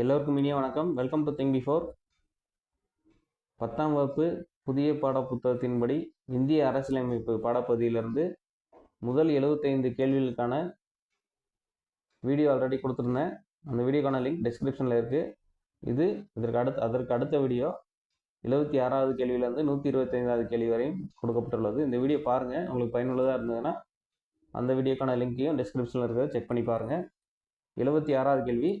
எல்லோருக்கும் இனிய வணக்கம். வெல்கம் டு திங் பிஃபோர் பத்தாம் வகுப்பு புதிய பாட புத்தகத்தின்படி இந்திய அரசியலமைப்பு பாடப்பகுதியிலிருந்து முதல் எழுபத்தைந்து கேள்விகளுக்கான வீடியோ ஆல்ரெடி கொடுத்துருந்தேன். அந்த வீடியோக்கான லிங்க் டிஸ்கிரிப்ஷனில் இருக்குது இது இதற்கு அடுத்த அதற்கு அடுத்த வீடியோ எழுபத்தி ஆறாவது கேள்வியிலேருந்து நூற்றி இருபத்தைந்தாவது கேள்வி வரையும் கொடுக்கப்பட்டுள்ளது. இந்த வீடியோ பாருங்கள் உங்களுக்கு பயனுள்ளதாக இருந்ததுன்னா அந்த வீடியோக்கான லிங்க்கையும் டிஸ்கிரிப்ஷனில் இருக்கிறத செக் பண்ணி பாருங்கள் எழுபத்தி ஆறாவது கேள்வி.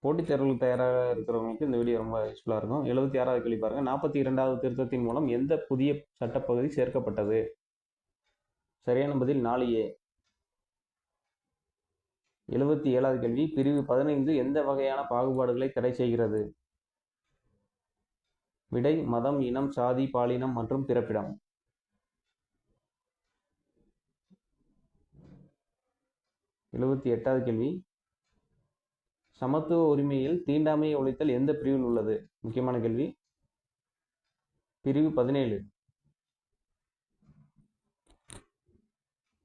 போட்டித் தேர்வுகளுக்கு தயாராக இருக்கிறவங்களுக்கு இந்த வீடியோ ரொம்ப யூஸ்ஃபுல்லாக இருக்கும். எழுபத்தி ஆறாவது கேள்வி பாருங்கள் நாற்பத்தி இரண்டாவது திருத்தத்தின் மூலம் எந்த புதிய சட்டப்பகுதி சேர்க்கப்பட்டது? சரியான பதில் நாலு ஏ. எழுபத்தி ஏழாவது கேள்வி பிரிவு பதினைந்து எந்த வகையான பாகுபாடுகளை தடை செய்கிறது? விடை மதம் இனம் சாதி பாலினம் மற்றும் பிறப்பிடம். எழுபத்தி எட்டாவது கேள்வி சமத்துவ உரிமையில் தீண்டாமையை ஒழித்தல் எந்த பிரிவில் உள்ளது? முக்கியமான கேள்வி. பிரிவு பதினேழு.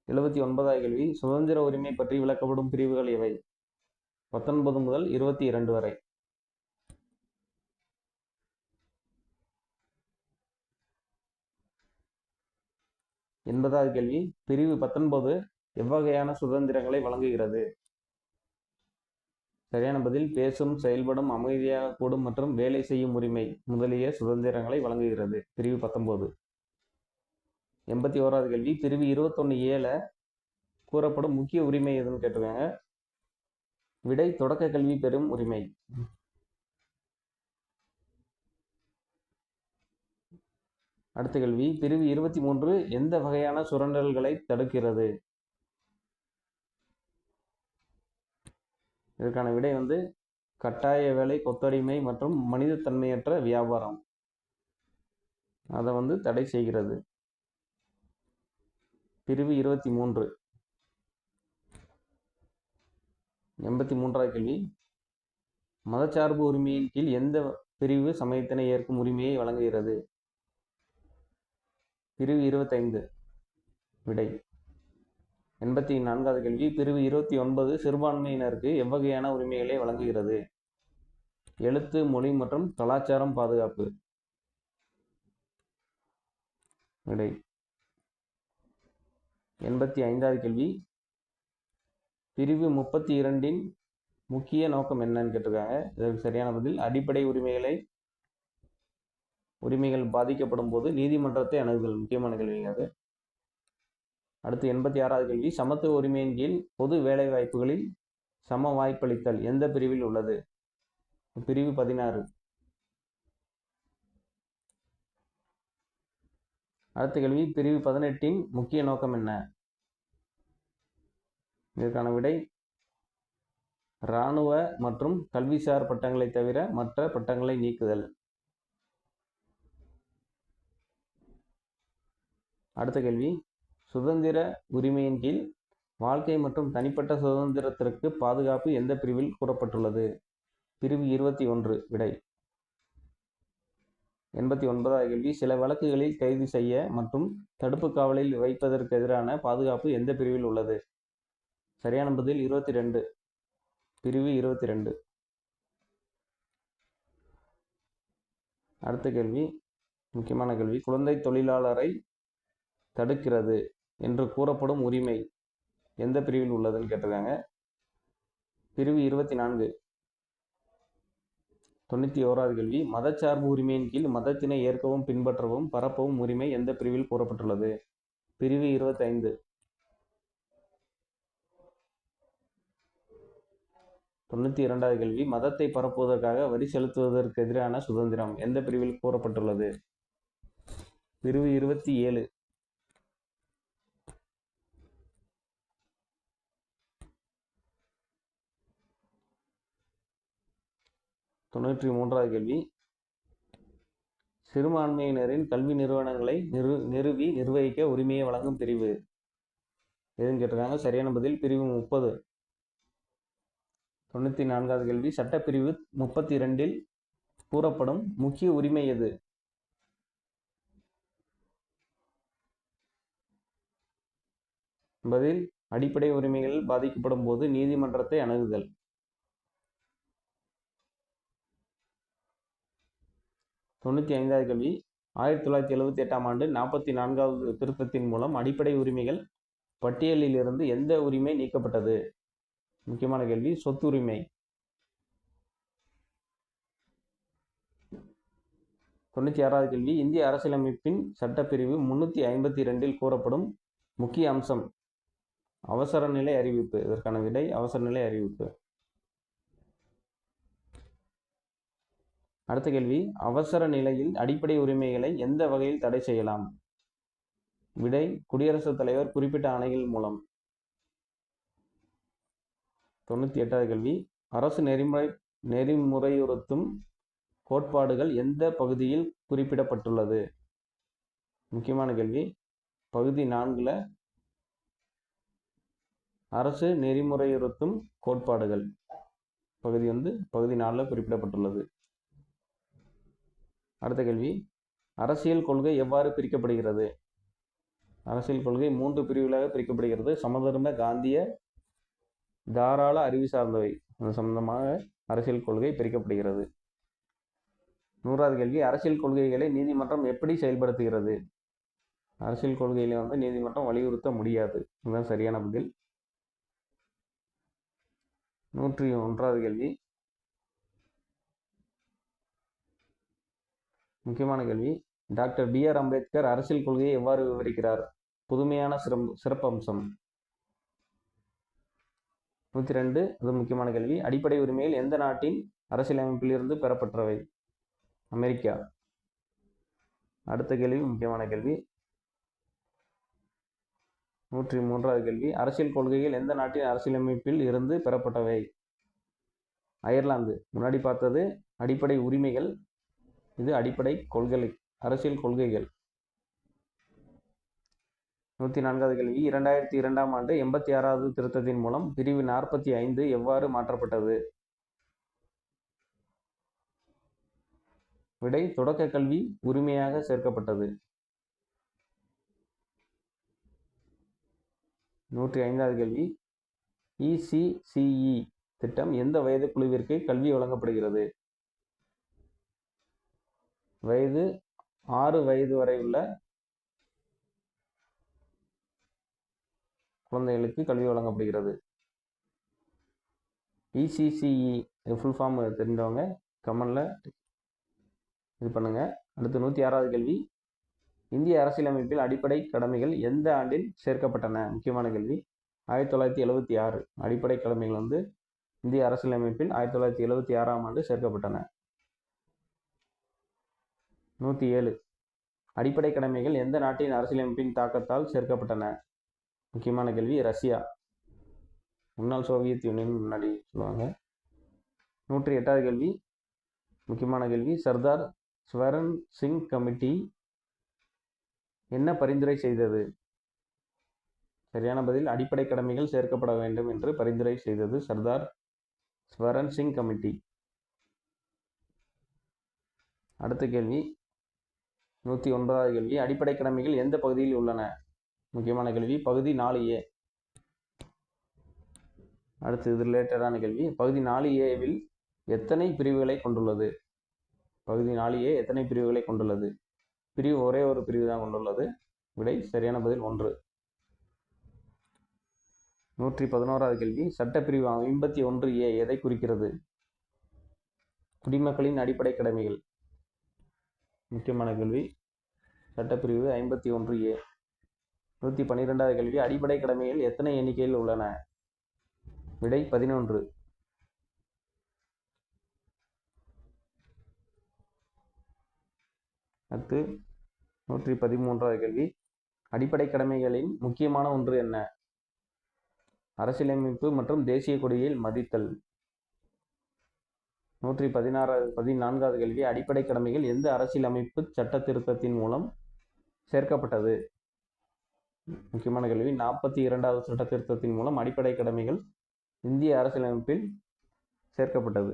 எழுபத்தி ஒன்பதாவது கேள்வி. சுதந்திர உரிமை பற்றி விளக்கப்படும் பிரிவுகள் எவை? பத்தொன்பது முதல் இருபத்தி இரண்டு வரை. எண்பதாவது கேள்வி. பிரிவு பத்தொன்பது எவ்வகையான சுதந்திரங்களை வழங்குகிறது? சரியான பதில் பேசும் செயல்படும் அமைதியாக கூடும் மற்றும் வேலை செய்யும் உரிமை முதலிய சுதந்திரங்களை வழங்குகிறது. பிரிவு பத்தொன்பது. எண்பத்தி ஓராவது கேள்வி. பிரிவு இருபத்தொன்னு ஏழ கூறப்படும் முக்கிய உரிமை எதுன்னு கேட்டிருக்காங்க. விடை தொடக்க கல்வி பெறும் உரிமை. அடுத்த கேள்வி. பிரிவு இருபத்தி மூன்று எந்த வகையான சுரண்டல்களை தடுக்கிறது? இதற்கான விடை வந்து கட்டாய வேலை கொத்தடிமை மற்றும் மனிதத்தன்மையற்ற வியாபாரம். அதை வந்து தடை செய்கிறது. பிரிவு இருபத்தி மூன்று. எண்பத்தி மூன்றாவது கேள்வி. மதச்சார்பு உரிமையின் கீழ் எந்த பிரிவு சமயத்தினை ஏற்கும் உரிமையை வழங்குகிறது? பிரிவு இருபத்தைந்து. விடை. எண்பத்தி நான்காவது கேள்வி. பிரிவு இருபத்தி ஒன்பது சிறுபான்மையினருக்கு எவ்வகையான உரிமைகளை வழங்குகிறது? எழுத்து மொழி மற்றும் கலாச்சாரம் பாதுகாப்பு. விடை எண்பத்தி ஐந்தாவது கேள்வி. பிரிவு முப்பத்தி இரண்டின் முக்கிய நோக்கம் என்னன்னு கேட்டிருக்காங்க. இதற்கு சரியான பதில் அடிப்படை உரிமைகளை உரிமைகள் பாதிக்கப்படும் போது நீதிமன்றத்தை அணுகுதல் முக்கியமான கேள்விங்க அது அடுத்து எண்பத்தி ஆறாவது கேள்வி. சமத்துவ உரிமையின் கீழ் பொது வேலை வாய்ப்புகளில் சம வாய்ப்பளித்தல் எந்த பிரிவில் உள்ளது? பிரிவு பதினாறு. அடுத்த கேள்வி பிரிவு பதினெட்டின் முக்கிய நோக்கம் என்ன? இதற்கான விடை இராணுவ மற்றும் கல்விசார் பட்டங்களை தவிர மற்ற பட்டங்களை நீக்குதல். அடுத்த கேள்வி சுதந்திர உரிமையின் கீழ் வாழ்க்கை மற்றும் தனிப்பட்ட சுதந்திரத்திற்கு பாதுகாப்பு எந்த பிரிவில் கூறப்பட்டுள்ளது? பிரிவு இருபத்தி ஒன்று விடை. எண்பத்தி ஒன்பதாவது கேள்வி. சில வழக்குகளில் கைது செய்ய மற்றும் தடுப்பு காவலில் வைப்பதற்கு எதிரான பாதுகாப்பு எந்த பிரிவில் உள்ளது? சரியான பதில் இருபத்தி ரெண்டு. பிரிவு இருபத்தி ரெண்டு. அடுத்த கேள்வி முக்கியமான கேள்வி. குழந்தை தொழிலாளரை தடுக்கிறது. என்று கூறப்படும் உரிமை எந்த பிரிவில் உள்ளதுன்னு கேட்டிருக்காங்க. பிரிவு இருபத்தி நான்கு தொண்ணூற்றி ஓராவது கேள்வி. மதச்சார்பு உரிமையின் கீழ் மதத்தினை ஏற்கவும் பின்பற்றவும் பரப்பவும் உரிமை எந்த பிரிவில் கூறப்பட்டுள்ளது? பிரிவு இருபத்தைந்து. தொண்ணூற்றி இரண்டாவது கேள்வி. மதத்தை பரப்புவதற்காக வரி செலுத்துவதற்கு எதிரான சுதந்திரம் எந்த பிரிவில் கூறப்பட்டுள்ளது? பிரிவு இருபத்தி ஏழு. தொண்ணூற்றி மூன்றாவது கேள்வி. சிறுபான்மையினரின் கல்வி நிறுவனங்களை நிறு நிறுவி நிர்வகிக்க உரிமையை வழங்கும் பிரிவு. எதுன்னு கேட்டிருக்காங்க? சரியான பதில் பிரிவு முப்பது. தொண்ணூற்றி நான்காவது கேள்வி சட்டப்பிரிவு முப்பத்தி இரண்டில் கூறப்படும் முக்கிய உரிமை எது? பதில் அடிப்படை உரிமைகள் பாதிக்கப்படும் போது நீதிமன்றத்தை அணுகுதல். தொண்ணூற்றி ஐந்தாவது கேள்வி ஆயிரத்தி தொள்ளாயிரத்தி எழுபத்தி எட்டாம் ஆண்டு நாற்பத்தி நான்காவது திருத்தத்தின் மூலம் அடிப்படை உரிமைகள் பட்டியலில் இருந்து எந்த உரிமை நீக்கப்பட்டது? முக்கியமான கேள்வி சொத்துரிமை தொண்ணூற்றி ஆறாவது கேள்வி இந்திய அரசியலமைப்பின் சட்டப்பிரிவு முன்னூற்றி ஐம்பத்தி ரெண்டில் கூறப்படும் முக்கிய அம்சம். அவசர நிலை அறிவிப்பு இதற்கான விடை அவசர நிலை அறிவிப்பு. அடுத்த கேள்வி அவசர நிலையில் அடிப்படை உரிமைகளை எந்த வகையில் தடை செய்யலாம்? விடை குடியரசுத் தலைவர் குறிப்பிட்ட ஆணைகள் மூலம். தொண்ணூற்றி எட்டாவது கேள்வி அரசு நெறிமுறை நெறிமுறையுறுத்தும் கோட்பாடுகள் எந்த பகுதியில் குறிப்பிடப்பட்டுள்ளது? முக்கியமான கேள்வி பகுதி நான்கில் அரசு நெறிமுறையுறுத்தும் கோட்பாடுகள். பகுதி வந்து பகுதி நாலில் குறிப்பிடப்பட்டுள்ளது. அடுத்த கேள்வி. அரசியல் கொள்கை எவ்வாறு பிரிக்கப்படுகிறது? அரசியல் கொள்கை மூன்று பிரிவுகளாக பிரிக்கப்படுகிறது. சமதர்ம காந்திய தாராள அறிவு சார்ந்தவை. அது சம்பந்தமாக அரசியல் கொள்கை பிரிக்கப்படுகிறது. நூறாவது கேள்வி. அரசியல் கொள்கைகளை நீதிமன்றம் எப்படி செயல்படுத்துகிறது? அரசியல் கொள்கைகளை வந்து நீதிமன்றம் வலியுறுத்த முடியாது. இதுதான் சரியான பதில். நூற்றி ஒன்றாவது கேள்வி. முக்கியமான கேள்வி. டாக்டர் பி ஆர் அம்பேத்கர் அரசியல் கொள்கையை எவ்வாறு விவரிக்கிறார்? புதுமையான சிறம் சிறப்பம்சம். நூற்றி ரெண்டு அது முக்கியமான கேள்வி. அடிப்படை உரிமைகள் எந்த நாட்டின் அரசியலமைப்பிலிருந்து பெறப்பட்டவை? அமெரிக்கா. அடுத்த கேள்வி முக்கியமான கேள்வி. நூற்றி மூன்றாவது கேள்வி. அரசியல் கொள்கைகள் எந்த நாட்டின் அரசியலமைப்பில் இருந்து பெறப்பட்டவை? அயர்லாந்து. முன்னாடி பார்த்தது அடிப்படை உரிமைகள் இது அடிப்படை கொள்கை அரசியல் கொள்கைகள். நூற்றி நான்காவது கேள்வி. இரண்டாயிரத்தி இரண்டாம் ஆண்டு எண்பத்தி ஆறாவது திருத்தத்தின் மூலம் பிரிவு நாற்பத்தி ஐந்து எவ்வாறு மாற்றப்பட்டது? விடை தொடக்க கல்வி உரிமையாக சேர்க்கப்பட்டது. நூற்றி ஐந்தாவது கேள்வி. இசிசிஇ திட்டம் எந்த வயது குழுவிற்கு கல்வி வழங்கப்படுகிறது? வயது ஆறு வயது வரை உள்ள குழந்தைகளுக்கு கல்வி வழங்கப்படுகிறது. இசிசிஇ ஃபுல் ஃபார்ம் தெரிஞ்சவங்க கமெண்டில் இது பண்ணுங்கள் அடுத்து நூற்றி ஆறாவது கேள்வி. இந்திய அரசியலமைப்பில் அடிப்படை கடமைகள் எந்த ஆண்டில் சேர்க்கப்பட்டன? முக்கியமான கேள்வி. ஆயிரத்தி தொள்ளாயிரத்தி எழுபத்தி ஆறு. அடிப்படை கடமைகள் வந்து இந்திய அரசியலமைப்பில் ஆயிரத்தி தொள்ளாயிரத்தி எழுபத்தி ஆறாம் ஆண்டு சேர்க்கப்பட்டன. நூற்றி ஏழு. அடிப்படை கடமைகள் எந்த நாட்டின் அரசியலமைப்பின் தாக்கத்தால் சேர்க்கப்பட்டன? முக்கியமான கேள்வி ரஷ்யா. முன்னாள் சோவியத் யூனியன் முன்னாடி சொல்லுவாங்க. நூற்றி எட்டாவது கேள்வி. முக்கியமான கேள்வி சர்தார் ஸ்வரன் சிங் கமிட்டி என்ன பரிந்துரை செய்தது? சரியான பதில் அடிப்படை கடமைகள் சேர்க்கப்பட வேண்டும் என்று பரிந்துரை செய்தது சர்தார் ஸ்வரன் சிங் கமிட்டி. அடுத்த கேள்வி நூற்றி ஒன்பதாவது கேள்வி. அடிப்படை கடமைகள் எந்த பகுதியில் உள்ளன? முக்கியமான கேள்வி. பகுதி நாலு ஏ. அடுத்து இது ரிலேட்டடான கேள்வி. பகுதி நாலு ஏவில் எத்தனை பிரிவுகளை கொண்டுள்ளது? பகுதி நாலு ஏ எத்தனை பிரிவுகளை கொண்டுள்ளது? பிரிவு ஒரே ஒரு பிரிவு தான் கொண்டுள்ளது. விடை சரியான பதில் ஒன்று. நூற்றி பதினோராவது கேள்வி. சட்டப்பிரிவு ஐம்பத்தி ஒன்று ஏ எதை குறிக்கிறது? குடிமக்களின் அடிப்படை கடமைகள். முக்கியமான கேள்வி. சட்டப்பிரிவு ஐம்பத்தி ஒன்று ஏ. நூற்றி பன்னிரெண்டாவது கேள்வி அடிப்படை கடமைகள் எத்தனை எண்ணிக்கையில் உள்ளன? விடை பதினொன்று. அடுத்து நூற்றி பதிமூன்றாவது கேள்வி அடிப்படை கடமைகளின் முக்கியமான ஒன்று என்ன? அரசியலமைப்பு மற்றும் தேசிய கொடியில் மதித்தல். நூற்றி பதினாறாவது பதினான்காவது கேள்வி அடிப்படை கடமைகள் எந்த அரசியலமைப்பு சட்ட திருத்தத்தின் மூலம் சேர்க்கப்பட்டது? முக்கியமான கேள்வி நாற்பத்தி இரண்டாவது சட்ட திருத்தத்தின் மூலம் அடிப்படை கடமைகள் இந்திய அரசியலமைப்பில் சேர்க்கப்பட்டது.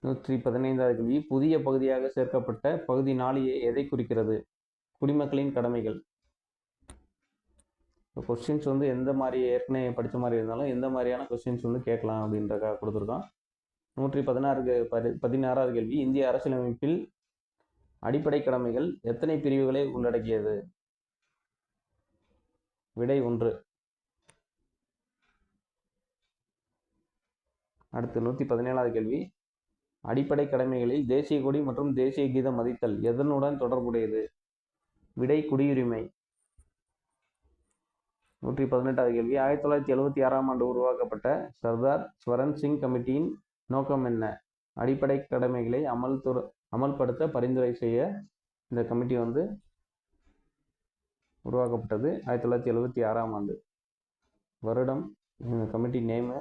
நூற்றி பதினைந்தாவது கேள்வி புதிய பகுதியாக சேர்க்கப்பட்ட பகுதி நாலு எதை குறிக்கிறது? குடிமக்களின் கடமைகள். கொஸ்டின்ஸ் வந்து எந்த மாதிரி ஏற்கனவே படித்த மாதிரி இருந்தாலும் எந்த மாதிரியான கொஸ்டின்ஸ் வந்து கேட்கலாம் அப்படின்றக்காக கொடுத்துருக்கோம். நூற்றி பதினாறு பதி பதினாறாவது கேள்வி இந்திய அரசியலமைப்பில் அடிப்படை கடமைகள் எத்தனை பிரிவுகளை உள்ளடக்கியது? விடை ஒன்று. அடுத்து நூற்றி பதினேழாவது கேள்வி அடிப்படை கடமைகளில் தேசிய கொடி மற்றும் தேசிய கீதம் மதித்தல் எதனுடன் தொடர்புடையது? விடை குடியுரிமை. நூற்றி பதினெட்டாவது கேள்வி. ஆயிரத்தி தொள்ளாயிரத்தி எழுபத்தி ஆறாம் ஆண்டு உருவாக்கப்பட்ட சர்தார் ஸ்வரன் சிங் கமிட்டியின் நோக்கம் என்ன? அடிப்படை கடமைகளை அமல்துற அமல்படுத்த பரிந்துரை செய்ய இந்த கமிட்டி வந்து உருவாக்கப்பட்டது ஆயிரத்தி தொள்ளாயிரத்தி எழுபத்தி ஆறாம் ஆண்டு. வருடம் இந்த கமிட்டி நேமு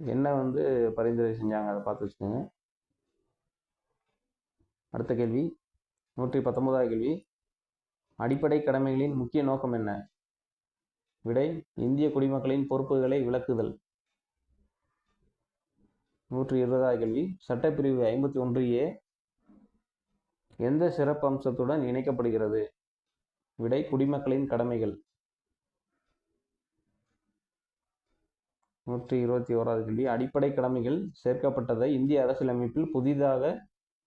என்ன வந்து பரிந்துரை செஞ்சாங்க? அதை பார்த்து வச்சுக்கோங்க. அடுத்த கேள்வி. நூற்றி பத்தொன்பதாவது கேள்வி. அடிப்படை கடமைகளின் முக்கிய நோக்கம் என்ன? விடை இந்திய குடிமக்களின் பொறுப்புகளை விளக்குதல். நூற்றி இருபதாவது கேள்வி. சட்டப்பிரிவு ஐம்பத்தி ஒன்று ஏ எந்த சிறப்பம்சத்துடன் இணைக்கப்படுகிறது? விடை குடிமக்களின் கடமைகள். நூற்றி இருபத்தி ஓராவது கேள்வி. அடிப்படை கடமைகள் சேர்க்கப்பட்டதை இந்திய அரசியலமைப்பில் புதிதாக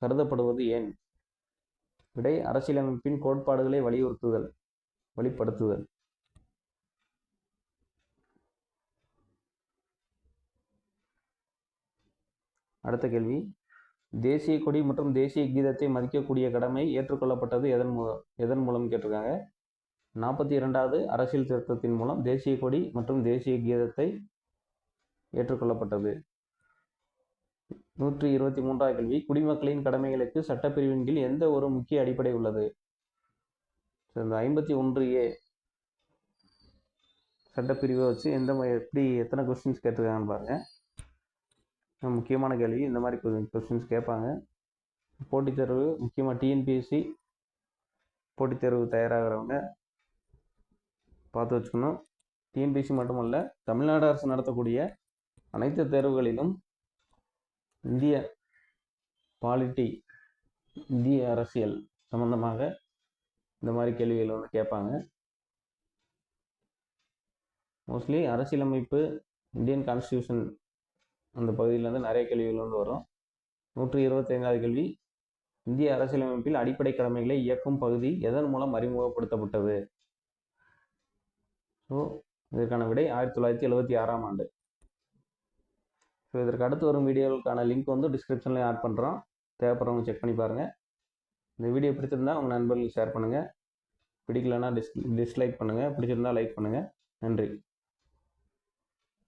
கருதப்படுவது ஏன்? விடை அரசியலமைப்பின் கோட்பாடுகளை வலியுறுத்துதல் வழிப்படுத்துதல் அடுத்த கேள்வி. தேசிய கொடி மற்றும் தேசிய கீதத்தை மதிக்கக்கூடிய கடமை ஏற்றுக்கொள்ளப்பட்டது எதன் மூலம் எதன் மூலம் கேட்டிருக்காங்க? நாற்பத்தி இரண்டாவது அரசியல் திருத்தத்தின் மூலம் தேசிய கொடி மற்றும் தேசிய கீதத்தை ஏற்றுக்கொள்ளப்பட்டது. நூற்றி இருபத்தி மூன்றாவது கேள்வி. குடிமக்களின் கடமைகளுக்கு சட்டப்பிரிவின் கீழ் எந்த ஒரு முக்கிய அடிப்படை உள்ளது? இந்த ஐம்பத்தி ஒன்று ஏ சட்டப்பிரிவை வச்சு எந்த எப்படி எத்தனை கொஸ்டின்ஸ் கேட்டிருக்காங்கன்னு பாருங்கள் முக்கியமான கேள்வி. இந்த மாதிரி கொஸ்டின்ஸ் கேட்பாங்க. போட்டித் தேர்வு முக்கியமாக டிஎன்பிஎஸ்சி போட்டித் தேர்வு தயாராகிறவங்க பார்த்து வச்சுக்கணும். டிஎன்பிஎஸ்சி மட்டுமல்ல தமிழ்நாடு அரசு நடத்தக்கூடிய அனைத்து தேர்வுகளிலும் இந்திய பாலிட்டி இந்திய அரசியல் சம்பந்தமாக இந்த மாதிரி கேள்விகள் வந்து கேட்பாங்க. மோஸ்ட்லி அரசியலமைப்பு இந்தியன் கான்ஸ்டியூஷன் அந்த பகுதியிலேருந்து நிறைய கேள்விகள் வந்து வரும். நூற்றி இருபத்தைந்தாவது கேள்வி இந்திய அரசியலமைப்பில் அடிப்படை கடமைகளை இயக்கும் பகுதி எதன் மூலம் அறிமுகப்படுத்தப்பட்டது? ஸோ இதற்கான விடை ஆயிரத்தி தொள்ளாயிரத்தி எழுபத்தி ஆறாம் ஆண்டு. ஸோ இதற்கு அடுத்து வரும் வீடியோவுக்கான லிங்க் வந்து டிஸ்கிரிப்ஷன்லேயும் ஆட் பண்ணுறோம் தேவைப்படுறவங்க செக் பண்ணி பாருங்கள் இந்த வீடியோ பிடிச்சிருந்தா உங்கள் நண்பர்களுக்கு ஷேர் பண்ணுங்கள் பிடிக்கலன்னா டிஸ் டிஸ்லைக் பண்ணுங்கள் பிடிச்சிருந்தா லைக் பண்ணுங்கள் நன்றி.